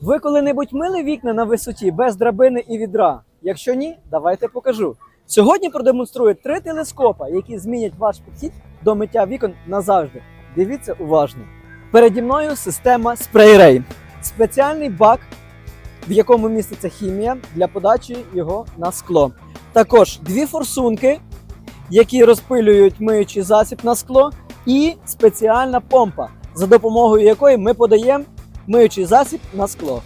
Ви коли-небудь мили вікна на висоті без драбини і відра? Якщо ні, давайте покажу. Сьогодні продемонструю три телескопа, які змінять ваш підхід до миття вікон назавжди. Дивіться уважно. Переді мною система SprayRay. Спеціальний бак, в якому міститься хімія для подачі його на скло. Також дві форсунки, які розпилюють миючий засіб на скло, і спеціальна помпа, за допомогою якої ми подаємо миючий засіб на скло.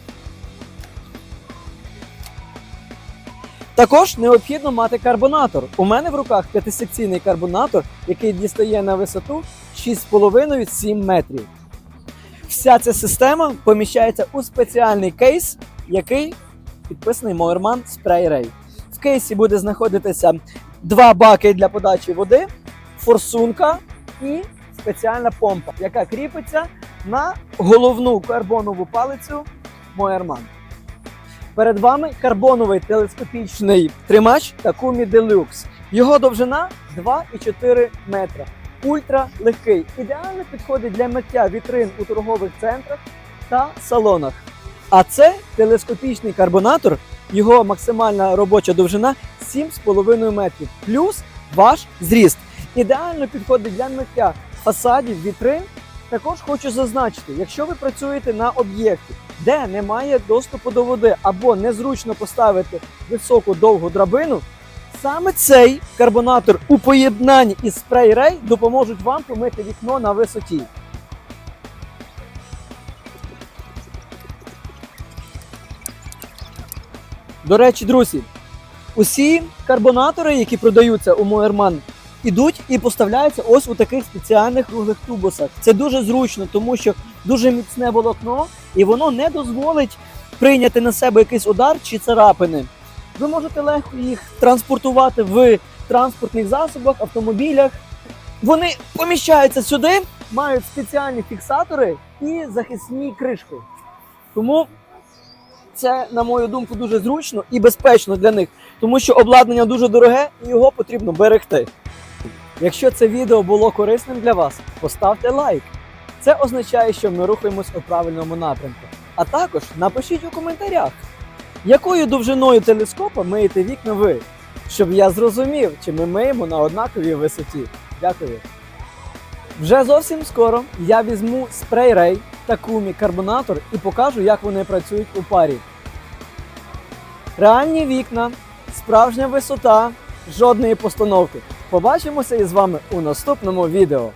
Також необхідно мати карбонатор. У мене в руках п'ятисекційний карбонатор, який дістає на висоту 6,5-7 метрів. Вся ця система поміщається у спеціальний кейс, який підписаний Moerman Spray Ray. В кейсі буде знаходитися два баки для подачі води, форсунка і спеціальна помпа, яка кріпиться на головну карбонову палицю Moerman. Перед вами карбоновий телескопічний тримач Takumi Deluxe. Його довжина 2,4 метра. Ультра легкий. Ідеально підходить для миття вітрин у торгових центрах та салонах. А це телескопічний карбонатор, його максимальна робоча довжина 7,5 метрів, плюс ваш зріст. Ідеально підходить для миття фасадів, вітрин. Також хочу зазначити, якщо ви працюєте на об'єкті, де немає доступу до води або незручно поставити високу довгу драбину, саме цей карбонатор у поєднанні із спрей-рей допоможуть вам помити вікно на висоті. До речі, друзі, усі карбонатори, які продаються у Moerman, ідуть і поставляються ось у таких спеціальних круглих тубусах. Це дуже зручно, тому що дуже міцне волокно, і воно не дозволить прийняти на себе якийсь удар чи царапини. Ви можете легко їх транспортувати в транспортних засобах, автомобілях. Вони поміщаються сюди, мають спеціальні фіксатори і захисні кришки. Тому це, на мою думку, дуже зручно і безпечно для них, тому що обладнання дуже дороге і його потрібно берегти. Якщо це відео було корисним для вас, поставте лайк. Це означає, що ми рухаємось у правильному напрямку. А також напишіть у коментарях, якою довжиною телескопа миєте вікна ви, щоб я зрозумів, чи ми миємо на однаковій висоті. Дякую. Вже зовсім скоро я візьму спрей Ray та Kumi карбонатор і покажу, як вони працюють у парі. Реальні вікна, справжня висота, жодної постановки. Побачимося із вами у наступному відео.